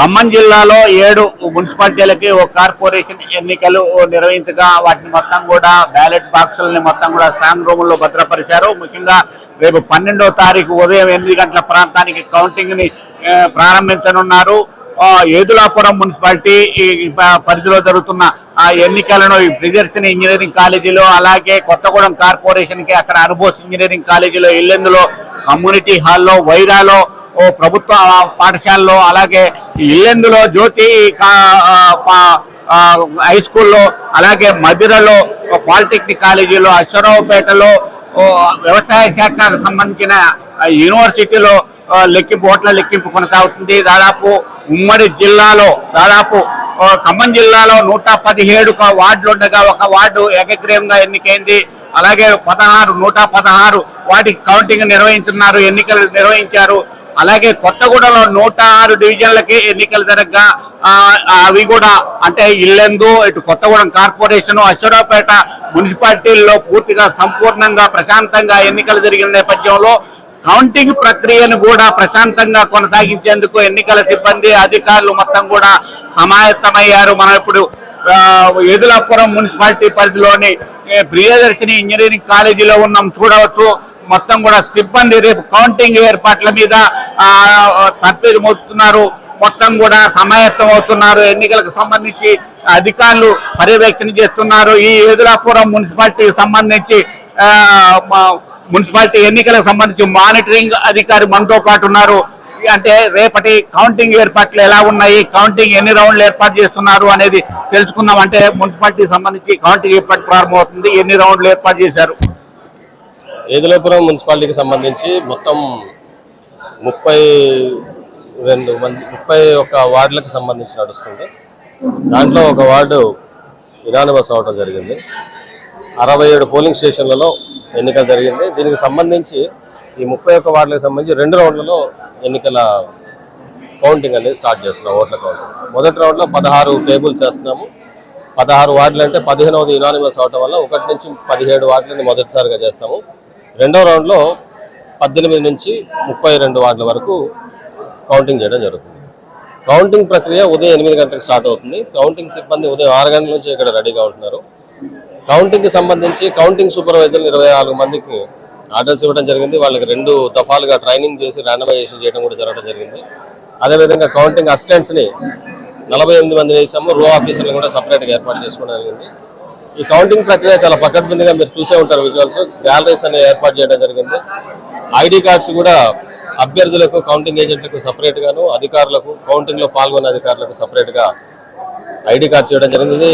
ఖమ్మం జిల్లాలో ఏడు మున్సిపాలిటీలకి ఒక కార్పొరేషన్ ఎన్నికలు నిర్వహించగా వాటిని మొత్తం కూడా బ్యాలెట్ బాక్సులని మొత్తం కూడా స్ట్రాంగ్ రూముల్లో భద్రపరిచారు. ముఖ్యంగా రేపు పన్నెండో తారీఖు ఉదయం ఎనిమిది గంటల ప్రాంతానికి కౌంటింగ్ని ప్రారంభించనున్నారు. ఏదులాపురం మున్సిపాలిటీ ఈ పరిధిలో జరుగుతున్న ఆ ఎన్నికలను ఈ ప్రియదర్శిని ఇంజనీరింగ్ కాలేజీలో అలాగే కొత్తగూడెం కార్పొరేషన్కి అక్కడ అనుభోస్ ఇంజనీరింగ్ కాలేజీలో ఇల్లెందులో కమ్యూనిటీ హాల్లో వైరాలో ఓ ప్రభుత్వ పాఠశాలలో అలాగే ఇల్లెందులో జ్యోతి కా- హై స్కూల్లో అలాగే మధిరలో పాలిటెక్నిక్ కాలేజీలో అశ్వరావుపేటలో వ్యవసాయ శాఖకు సంబంధించిన యూనివర్సిటీలో లెక్కింపు ఓట్ల లెక్కింపు కొనసాగుతుంది. దాదాపు ఉమ్మడి జిల్లాలో దాదాపు ఖమ్మం జిల్లాలో నూట పదిహేడు వార్డులు ఉండగా ఒక వార్డు ఏకగ్రీవంగా ఎన్నికైంది. అలాగే పదహారు నూట పదహారు వాటికి కౌంటింగ్ నిర్వహించున్నారు ఎన్నికలు నిర్వహించారు. అలాగే కొత్తగూడలో నూట ఆరు డివిజన్లకి ఎన్నికలు జరగగా అవి కూడా అంటే ఇల్లెందు ఇటు కొత్తగూడెం కార్పొరేషన్ అశ్వరావుపేట మున్సిపాలిటీల్లో పూర్తిగా సంపూర్ణంగా ప్రశాంతంగా ఎన్నికలు జరిగిన నేపథ్యంలో కౌంటింగ్ ప్రక్రియను కూడా ప్రశాంతంగా కొనసాగించేందుకు ఎన్నికల సిబ్బంది అధికారులు మొత్తం కూడా సమాయత్తమయ్యారు. మనం ఇప్పుడు ఎదులాపురం ఏదులాపురం మున్సిపాలిటీ పరిధిలోని ప్రియదర్శిని ఇంజనీరింగ్ కాలేజీలో ఉన్నాం. చూడవచ్చు మొత్తం కూడా సిబ్బంది రేపు కౌంటింగ్ ఏర్పాట్ల మీద ఆ, మోస్తున్నారు మొత్తం కూడా సమాయత్తం అవుతున్నారు. ఎన్నికలకు సంబంధించి అధికారులు పర్యవేక్షణ చేస్తున్నారు. ఈ ఏదులాపురం మున్సిపాలిటీకి సంబంధించి మున్సిపాలిటీ ఎన్నికలకు సంబంధించి మానిటరింగ్ అధికారి మనతో పాటు ఉన్నారు. అంటే రేపటి కౌంటింగ్ ఏర్పాట్లు ఎలా ఉన్నాయి? కౌంటింగ్ ఎన్ని రౌండ్లు ఏర్పాటు చేస్తున్నారు అనేది తెలుసుకుందాం. అంటే మున్సిపాలిటీకి సంబంధించి కౌంటింగ్ ఏర్పాటు ప్రారంభమవుతుంది. ఎన్ని రౌండ్లు ఏర్పాటు చేశారు? ఏదులాపురం మున్సిపాలిటీకి సంబంధించి మొత్తం ముప్పై రెండు మంది ముప్పై ఒక వార్డులకు సంబంధించి నడుస్తుంది. దాంట్లో ఒక వార్డు ఇనానిమస్ అవడం జరిగింది. అరవై ఏడు పోలింగ్ స్టేషన్లలో ఎన్నికలు జరిగింది. దీనికి సంబంధించి ఈ ముప్పై ఒక్క వార్డులకు సంబంధించి రెండు రౌండ్లలో ఎన్నికల కౌంటింగ్ అనేది స్టార్ట్ చేస్తున్నాం ఓట్ల కౌంటింగ్ మొదటి రౌండ్లో పదహారు టేబుల్స్ వేస్తున్నాము పదహారు వార్డులు అంటే పదిహేనవది యునానిమస్ అవటం వల్ల ఒకటి నుంచి పదిహేడు వార్డులని మొదటిసారిగా చేస్తాము. రెండో రౌండ్లో పద్దెనిమిది నుంచి ముప్పై రెండు వార్డుల వరకు కౌంటింగ్ చేయడం జరుగుతుంది. కౌంటింగ్ ప్రక్రియ ఉదయం ఎనిమిది గంటలకు స్టార్ట్ అవుతుంది. కౌంటింగ్ సిబ్బంది ఉదయం ఆరు గంటల నుంచి ఇక్కడ రెడీగా ఉంటున్నారు. కౌంటింగ్కి సంబంధించి కౌంటింగ్ సూపర్వైజర్లు ఇరవై నాలుగు మందికి ఆర్డర్స్ ఇవ్వడం జరిగింది. వాళ్ళకి రెండు దఫాలుగా ట్రైనింగ్ చేసి ర్యాండమైజేషన్ చేయడం కూడా జరగడం జరిగింది. అదేవిధంగా కౌంటింగ్ అసిస్టెంట్స్ని నలభై ఎనిమిది మంది వేసాము. రో ఆఫీసర్లు కూడా సపరేట్గా ఏర్పాటు చేసుకోవడం జరిగింది. ఈ కౌంటింగ్ ప్రక్రియ చాలా పకడ్బందీగా మీరు చూసే ఉంటారు విజువల్స్ గ్యాలరీస్ అనేవి ఏర్పాటు చేయడం జరిగింది. ఐడి కార్డ్స్ కూడా అభ్యర్థులకు కౌంటింగ్ ఏజెంట్లకు సపరేట్ గాను అధికారులకు కౌంటింగ్లో పాల్గొన్న అధికారులకు సపరేట్గా ఐడి కార్డ్స్ ఇవ్వడం జరిగింది.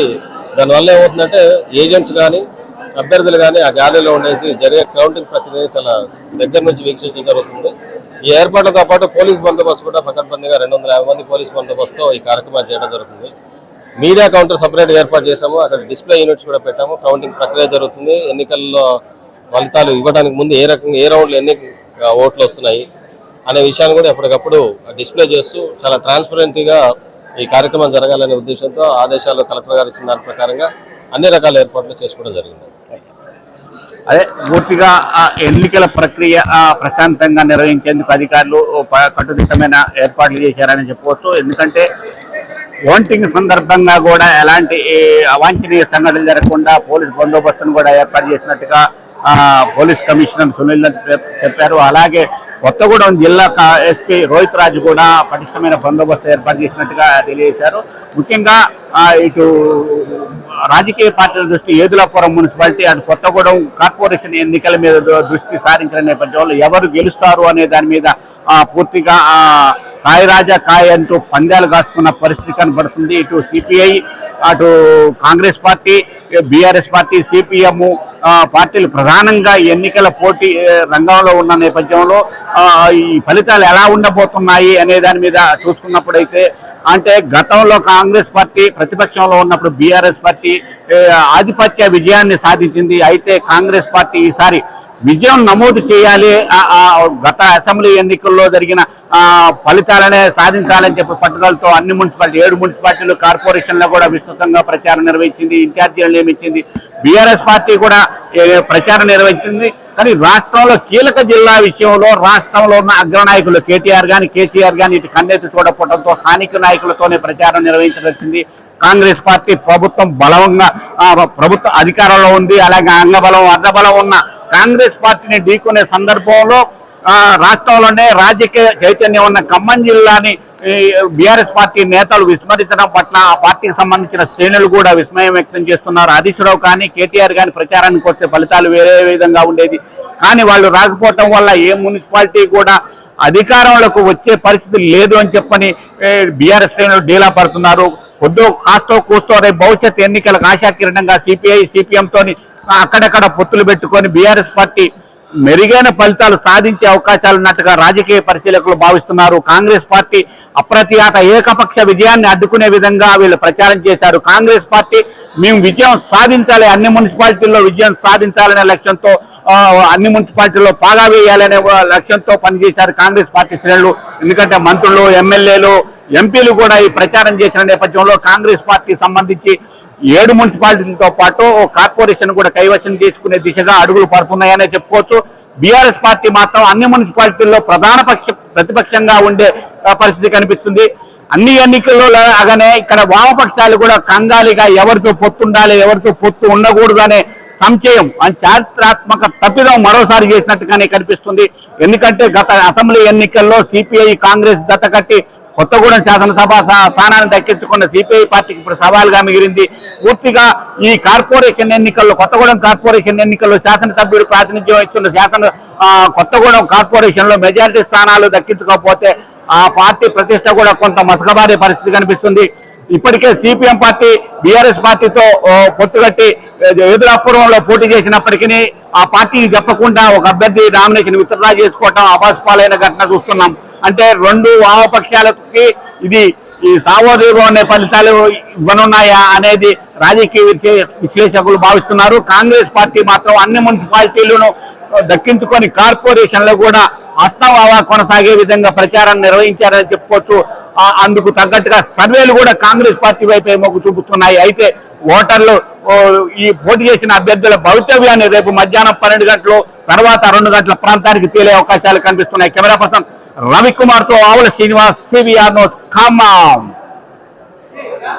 దానివల్ల ఏమవుతుందంటే ఏజెంట్స్ కానీ అభ్యర్థులు కానీ ఆ గ్యాలరీలో ఉండేసి జరిగే కౌంటింగ్ ప్రక్రియ చాలా దగ్గర నుంచి వీక్షించడం జరుగుతుంది. ఈ ఏర్పాట్లతో పాటు పోలీస్ బందోబస్తు కూడా పకడ్బందీగా రెండు వందల యాభై మంది పోలీస్ బందోబస్తుతో ఈ కార్యక్రమాలు చేయడం జరుగుతుంది. మీడియా కౌంటర్ సపరేట్ ఏర్పాటు చేశాము. అక్కడ డిస్ప్లే యూనిట్స్ కూడా పెట్టాము. కౌంటింగ్ ప్రక్రియ జరుగుతుంది. ఎన్నికల్లో ఫలితాలు ఇవ్వడానికి ముందు ఏ రకంగా ఏ రౌండ్లు ఎన్ని ఓట్లు వస్తున్నాయి అనే విషయాన్ని కూడా ఎప్పటికప్పుడు డిస్ప్లే చేస్తూ చాలా ట్రాన్స్పరెంట్గా ఈ కార్యక్రమం జరగాలనే ఉద్దేశంతో ఆదేశాలు కలెక్టర్ గారు ఇచ్చిన దాని ప్రకారంగా అన్ని రకాల ఏర్పాట్లు చేసుకోవడం జరిగింది. అదే పూర్తిగా ఆ ఎన్నికల ప్రక్రియ ప్రశాంతంగా నిర్వహించేందుకు అధికారులు కట్టుదిట్టమైన ఏర్పాట్లు చేశారని చెప్పవచ్చు. ఎందుకంటే కౌంటింగ్ సందర్భంగా కూడా ఎలాంటి అవాంఛనీయ సంఘటనలు జరగకుండా పోలీస్ బందోబస్తును కూడా ఏర్పాటు చేసినట్టుగా పోలీస్ కమిషనర్ సునీల్ చెప్పారు. అలాగే కొత్తగూడెం జిల్లా కా- ఎస్పీ రోహిత్ రాజు కూడా పటిష్టమైన బందోబస్తు ఏర్పాటు చేసినట్టుగా తెలియజేశారు. ముఖ్యంగా ఇటు రాజకీయ పార్టీల దృష్టి ఏదులాపురం మున్సిపాలిటీ అటు కొత్తగూడెం కార్పొరేషన్ ఎన్నికల మీద దృష్టి సారించిన నేపథ్యంలో ఎవరు గెలుస్తారు అనే దాని మీద పూర్తిగా కాయరాజా కాయ కాయ అంటూ పందాలు కాసుకున్న పరిస్థితి కనబడుతుంది. ఇటు సిపిఐ అటు Congress party BRS party CPM పార్టీలు ప్రధానంగా ఎన్నికల పోటీ రంగంలో ఉన్న నేపథ్యంలో ఈ ఫలితాలు ఎలా ఉండబోతున్నాయి అనే దాని మీద చూసుకున్నప్పుడైతే అంటే గతంలో కాంగ్రెస్ పార్టీ ప్రతిపక్షంలో ఉన్నప్పుడు బీఆర్ఎస్ పార్టీ ఆధిపత్య విజయాన్ని సాధించింది. అయితే కాంగ్రెస్ పార్టీ ఈసారి విజయం నమోదు చేయాలి. గత అసెంబ్లీ ఎన్నికల్లో జరిగిన ఫలితాలనే సాధించాలని చెప్పి పట్టుదలతో అన్ని మున్సిపాలిటీ ఏడు మున్సిపాలిటీలు కార్పొరేషన్లో కూడా విస్తృతంగా ప్రచారం నిర్వహించింది ఇన్ఛార్జీలు నియమించింది. బీఆర్ఎస్ పార్టీ కూడా ప్రచారం నిర్వహించింది. కానీ రాష్ట్రంలో కీలక జిల్లా విషయంలో రాష్ట్రంలో ఉన్న అగ్రనాయకులు కేటీఆర్ గాని కేసీఆర్ గాని ఇటు కన్నెత్తి చూడకపోవడంతో స్థానిక నాయకులతోనే ప్రచారం నిర్వహించవలసింది కాంగ్రెస్ పార్టీ ప్రభుత్వం బలంగా ప్రభుత్వ అధికారంలో ఉంది. అలాగే అంగబలం అర్ధబలం ఉన్న కాంగ్రెస్ పార్టీని ఢీకొనే సందర్భంలో రాష్ట్రంలోనే రాజకీయ చైతన్యం ఉన్న ఖమ్మం జిల్లాని బీఆర్ఎస్ పార్టీ నేతలు విస్మరించడం పట్ల ఆ పార్టీకి సంబంధించిన శ్రేణులు కూడా విస్మయం వ్యక్తం చేస్తున్నారు. హరీష్ రావు కానీ కేటీఆర్ కానీ ప్రచారానికి వస్తే ఫలితాలు వేరే విధంగా ఉండేది. కానీ వాళ్ళు రాకపోవటం వల్ల ఏ మున్సిపాలిటీ కూడా అధికారంలోకి వచ్చే పరిస్థితి లేదు అని చెప్పని బీఆర్ఎస్ శ్రేణులు డీలా పడుతున్నారు. కొద్దో కాస్తో కూస్తో రేపు భవిష్యత్ ఎన్నికలకు ఆశాకిరణంగా సిపిఐ సిపిఎంతోని అక్కడక్కడ పొత్తులు పెట్టుకొని బీఆర్ఎస్ పార్టీ మెరుగైన ఫలితాలు సాధించే అవకాశాలు ఉన్నట్టుగా రాజకీయ పరిశీలకులు భావిస్తున్నారు. కాంగ్రెస్ పార్టీ అప్రతిహత ఏకపక్ష విజయాన్ని అడ్డుకునే విధంగా వీళ్ళు ప్రచారం చేశారు. కాంగ్రెస్ పార్టీ మేము విజయం సాధించాలి అన్ని మున్సిపాలిటీల్లో విజయం సాధించాలనే లక్ష్యంతో అన్ని మున్సిపాలిటీల్లో పాగా వేయాలనే లక్ష్యంతో పనిచేశారు కాంగ్రెస్ పార్టీ శ్రేణులు. ఎందుకంటే మంత్రులు ఎమ్మెల్యేలు ఎంపీలు కూడా ఈ ప్రచారం చేసిన నేపథ్యంలో కాంగ్రెస్ పార్టీ సంబంధించి ఏడు మున్సిపాలిటీలతో పాటు ఓ కార్పొరేషన్ కూడా కైవశం చేసుకునే దిశగా అడుగులు పడుతున్నాయనే చెప్పుకోవచ్చు. బీఆర్ఎస్ పార్టీ మాత్రం అన్ని మున్సిపాలిటీల్లో ప్రధాన పక్ష ప్రతిపక్షంగా ఉండే పరిస్థితి కనిపిస్తుంది. అన్ని ఎన్నికల్లో లాగానే ఇక్కడ వామపక్షాలు కూడా కంగాలిగా ఎవరితో పొత్తు ఉండాలి ఎవరితో పొత్తు ఉండకూడదు అనే సంశయం అని చారిత్రాత్మక తప్పిదం మరోసారి చేసినట్టుగానే కనిపిస్తుంది. ఎందుకంటే గత అసెంబ్లీ ఎన్నికల్లో సిపిఐ కాంగ్రెస్ దత్తకట్టి కట్టి కొత్తగూడెం శాసనసభ స్థానాన్ని దక్కించుకున్న సిపిఐ పార్టీకి ఇప్పుడు సవాల్గా మిగిలింది. పూర్తిగా ఈ కార్పొరేషన్ ఎన్నికల్లో కొత్తగూడెం కార్పొరేషన్ ఎన్నికల్లో శాసనసభ్యుడు ప్రాతినిధ్యం ఇస్తున్న శాసన కొత్తగూడెం కార్పొరేషన్లో మెజారిటీ స్థానాలు దక్కించుకోకపోతే ఆ పార్టీ ప్రతిష్ట కూడా కొంత మసకబారే పరిస్థితి కనిపిస్తుంది. ఇప్పటికే సిపిఎం పార్టీ బీఆర్ఎస్ పార్టీతో పొత్తుగట్టి ఎదురపూర్వంలో పోటీ చేసినప్పటికీ ఆ పార్టీకి చెప్పకుండా ఒక అభ్యర్థి నామినేషన్ విత్డ్రా చేసుకోవటం అపాస్పాలైన ఘటన చూస్తున్నాం. అంటే రెండు వామపక్షాలకి ఇది ఈ సావోదీపం అనే ఫలితాలు ఇవ్వనున్నాయా అనేది రాజకీయ విశ్లేషకులు భావిస్తున్నారు. కాంగ్రెస్ పార్టీ మాత్రం అన్ని మున్సిపాలిటీలను దక్కించుకొని కార్పొరేషన్లో కూడా అస్తవావా కొనసాగే విధంగా ప్రచారం నిర్వహించారని చెప్పుకోవచ్చు. అందుకు తగ్గట్టుగా సర్వేలు కూడా కాంగ్రెస్ పార్టీ వైపే మొగ్గు చూపుతున్నాయి. అయితే ఓటర్లు ఈ పోటీ చేసిన అభ్యర్థుల భవితవ్యాన్ని రేపు మధ్యాహ్నం పన్నెండు గంటలు తర్వాత రెండు గంటల ప్రాంతానికి తేలే అవకాశాలు కనిపిస్తున్నాయి. కెమెరా పర్సన్ ರವಿಕುಮಾರ್ ಟು ಅವಳ ಶ್ರೀನಿವಾಸ್ ಸಿವಿಆರ್ ನೋಸ್ ಖಾಮಾಂ